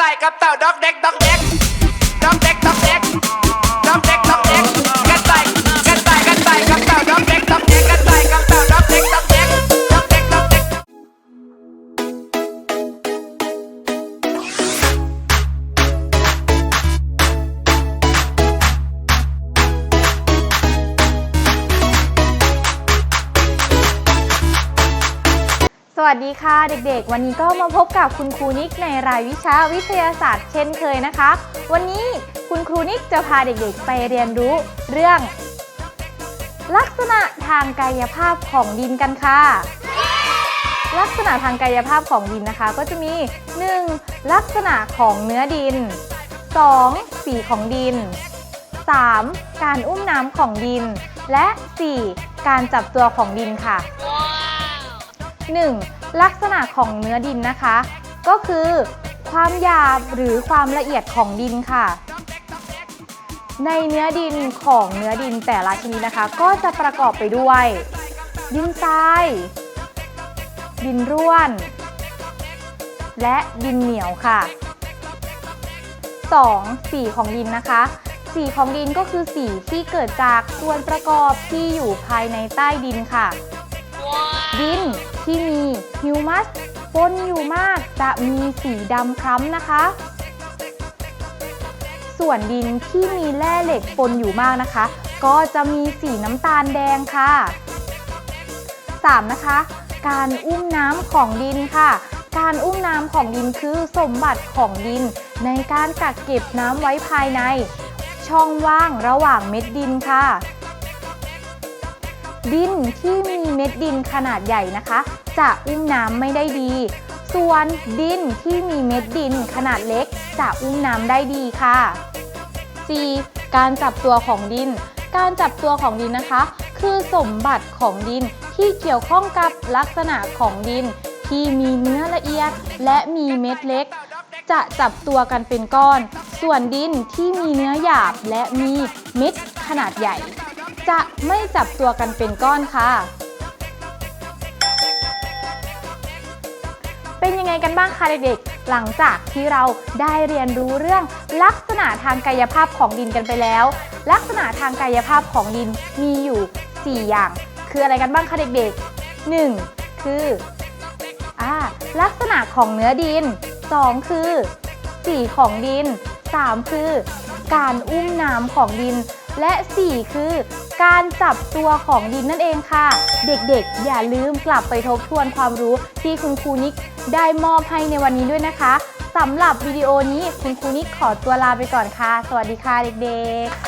ต่ายกับเต่าด็อกเด็กด็อกเด็กด็อกเด็กด็อกเด็ก สวัสดีค่ะเด็กๆ วันนี้ก็มาพบกับคุณครูนิกในรายวิชาวิทยาศาสตร์เช่นเคยนะคะ วันนี้คุณครูนิกจะพาเด็กๆ ไปเรียนรู้เรื่อง ลักษณะทางกายภาพของดินกันค่ะ ลักษณะทางกายภาพของดินนะคะ ก็จะมี 1. ลักษณะของเนื้อดิน 2. สีของดิน 3. การอุ้มน้ำของดิน และ 4. การจับตัวของดินค่ะ 1. ลักษณะของเนื้อดินนะคะ ก็คือความหยาบหรือความละเอียดของดินค่ะ ในเนื้อดินของเนื้อดินแต่ละชนิดนะคะ ก็จะประกอบไปด้วย ดินทราย ดินร่วน และดินเหนียวค่ะ 2. สีของดินนะคะ สีของดินก็คือสีที่เกิดจากส่วนประกอบที่อยู่ภายในใต้ดินค่ะ ดิน ที่มีฮิวมัสปนอยู่มากจะมีสีดำคล้ำนะคะ ส่วนดินที่มีแร่เหล็กปนอยู่มากนะคะ ก็จะมีสีน้ำตาลแดงค่ะ 3. นะคะ การอุ้มน้ำของดินค่ะ การอุ้มน้ำของดินคือสมบัติของดิน ในการกักเก็บน้ำไว้ภายใน ช่องว่างระหว่างเม็ดดินค่ะ ดินที่มีเม็ดดินขนาดใหญ่นะคะ จะอุ้มน้ำไม่ได้ดี ส่วนดินที่มีเม็ดดินขนาดเล็ก จะอุ้มน้ำได้ดีค่ะ 4. การจับตัวของดิน การจับตัวของดินนะคะ คือสมบัติของดินที่เกี่ยวข้องกับลักษณะของดิน ที่มีเนื้อละเอียดและมีเม็ดเล็ก จะจับตัวกันเป็นก้อน ส่วนดินที่มีเนื้อหยาบและมีเม็ดขนาดใหญ่ จะไม่จับตัวกันเป็นก้อนค่ะ เป็นยังไงกันบ้างคะเด็กๆ หลังจากที่เราได้เรียนรู้เรื่องลักษณะทางกายภาพของดินกันไปแล้ว ลักษณะทางกายภาพของดินมีอยู่ 4 อย่าง คืออะไรกันบ้างคะเด็กๆ 1. คืออ่าลักษณะของเนื้อดิน 2. คือสีของดิน 3. คือการอุ้มน้ำของดิน และ 4 คือ การจับตัวของดินนั่นเองค่ะ เด็กๆ อย่าลืมกลับไปทบทวนความรู้ที่คุณครูนิกได้มอบให้ในวันนี้ด้วยนะคะสำหรับวิดีโอนี้คุณครูนิกขอตัวลาไปก่อนค่ะ สวัสดีค่ะเด็กๆ